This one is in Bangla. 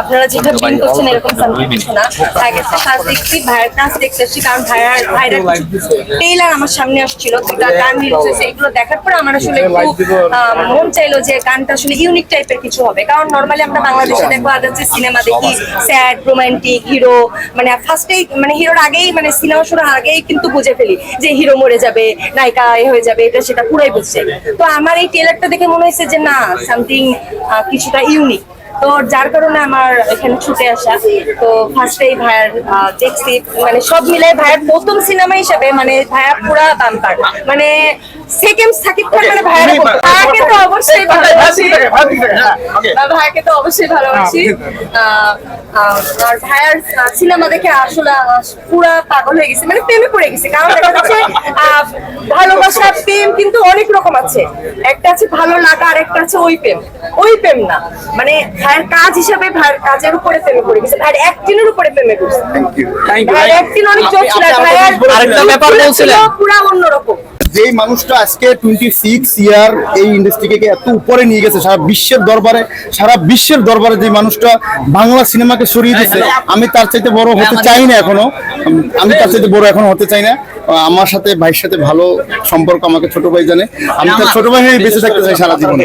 আপনারা যেটা বিন করছেন এরকম কিছু না। ভাইকে ফার্স্ট দেখছি ভাইয়ের কাজ দেখতে এসেছি কারণ ভাইয়ার ভাইরা টেইলার আমার সামনে আসছিল গান রিলিজ এগুলো দেখার পর আমার আসলে একটু মন চাইলো যে গানটা আসলে ইউনিক টাইপের কিছু হবে। কারণ নর্মালি আমরা বাংলাদেশে দেখব আদার যে সিনেমা দেখি স্যাড রোমান্টিক হিরো মানে ফার্স্টেই মানে হিরোর আগেই মানে সিনেমা শুরুর আগেই কিন্তু বুঝে ফেলি যে হিরো মরে যাবে নায়িকা এ হয়ে যাবে এটা সেটা পুরাই বুঝছে। তো আমার এই টেলারটা দেখে মনে হয়েছে যে না সামথিং কিছুটা ইউনিক তো যার কারণে আমার এখানে ছুটে আসা। তো ফার্স্টেই ভাইয়ার দেখছি মানে সব মিলে ভাইয়ার প্রথম সিনেমা হিসেবে মানে ভাইয়া পুরা বাম্পার মানে সেকেন্ড সাকিব খান মানে ভাইয়ার ভাইয়াকে তো অবশ্যই ভালোবাসি। ভাইয়াকে তো অবশ্যই ভালোবাসি। আর ভাইয়ার সিনেমা দেখে আসলে পুরা পাগল হয়ে গেছে। মানে প্রেমে পড়ে গেছে। কারণ দেখা যাচ্ছে কিন্তু অনেক রকম আছে। একটা আছে ভালো লাগা আর একটা আছে ওই প্রেম। ওই প্রেম না। মানে ভাইয়ের কাজ হিসাবে ভাইয়ের কাজের উপরে প্রেমে পড়ে গেছে। ভাইয়ের একদিনের উপরে প্রেমে পড়ছে। ভাইয়ের একদিন অনেক জোর ছিল ভাইয়ের। পুরা অন্যরকম। যেই মানুষটা আজকে টোয়েন্টি সিক্স ইয়ার এই ইন্ডাস্ট্রিকে এত উপরে নিয়ে গেছে সারা বিশ্বের দরবারে সারা বিশ্বের দরবারে যে মানুষটা বাংলা সিনেমাকে সরিয়ে দিয়েছে আমি তার চাইতে বড় হতে চাই না এখনও। আমি তার চাইতে বড় এখনও হতে চাই না। আমার সাথে ভাইয়ের সাথে ভালো সম্পর্ক আমাকে ছোট ভাই জানে। আমি তার ছোট ভাই হয়ে বেঁচে থাকতে চাই সারা জীবনে।